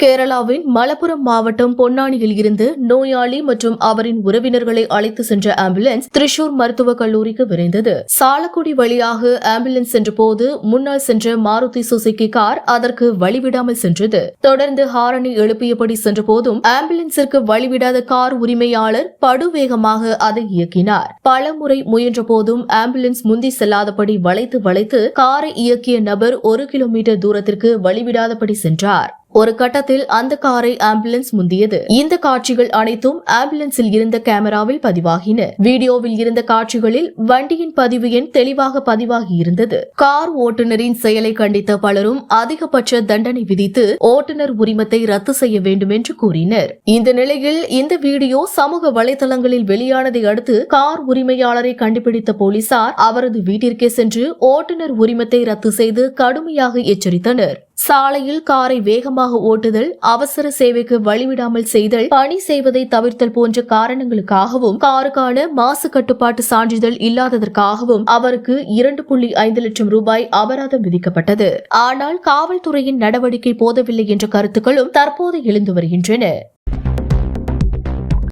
கேரளாவின் மலப்புரம் மாவட்டம் பொன்னானியில் இருந்து நோயாளி மற்றும் அவரின் உறவினர்களை அழைத்து சென்ற ஆம்புலன்ஸ் திரிஷூர் மருத்துவக் கல்லூரிக்கு விரைந்தது. சாலக்குடி வழியாக ஆம்புலன்ஸ் சென்றபோது முன்னால் சென்ற மாருதி சுசுகி கார் அதற்கு வழிவிடாமல் சென்றது. தொடர்ந்து ஹாரனை எழுப்பியபடி சென்றபோதும் ஆம்புலன்ஸிற்கு வழிவிடாத கார் உரிமையாளர் படுவேகமாக அதை இயக்கினார். பலமுறை முயன்ற போதும் ஆம்புலன்ஸ் முந்தி செல்லாதபடி வளைத்து வளைத்து காரை இயக்கிய நபர் ஒரு கிலோமீட்டர் தூரத்திற்கு வழிவிடாதபடி சென்றார். ஒரு கட்டத்தில் அந்த காரை ஆம்புலன்ஸ் முந்தியது. இந்த காட்சிகள் அனைத்தும் ஆம்புலன்ஸில் இருந்த கேமராவில் பதிவாகின. வீடியோவில் இருந்த காட்சிகளில் வண்டியின் பதிவு எண் தெளிவாக பதிவாகி இருந்தது. கார் ஓட்டுநரின் செயலை கண்டித்த பலரும் அதிகபட்ச தண்டனை விதித்து ஓட்டுநர் உரிமத்தை ரத்து செய்ய வேண்டும் என்று கூறினர். இந்த நிலையில் இந்த வீடியோ சமூக வலைதளங்களில் வெளியானதை அடுத்து கார் உரிமையாளரை கண்டுபிடித்த போலீசார் அவரது வீட்டிற்கே சென்று ஓட்டுநர் உரிமத்தை ரத்து செய்து கடுமையாக எச்சரித்தனர். சாலையில் காரை வேகமாக ஓட்டுதல் அவசர சேவைக்கு வழிவிடாமல் செய்தல் பணி செய்வதை தவிர்த்தல் போன்ற காரணங்களுக்காகவும் காருக்கான மாசு கட்டுப்பாட்டு சான்றிதழ் இல்லாததற்காகவும் அவருக்கு இரண்டு புள்ளி ஐந்து லட்சம் ரூபாய் அபராதம் விதிக்கப்பட்டது. ஆனால் காவல்துறையின் நடவடிக்கை போதவில்லை என்ற கருத்துக்களும் தற்போது எழுந்து வருகின்றன.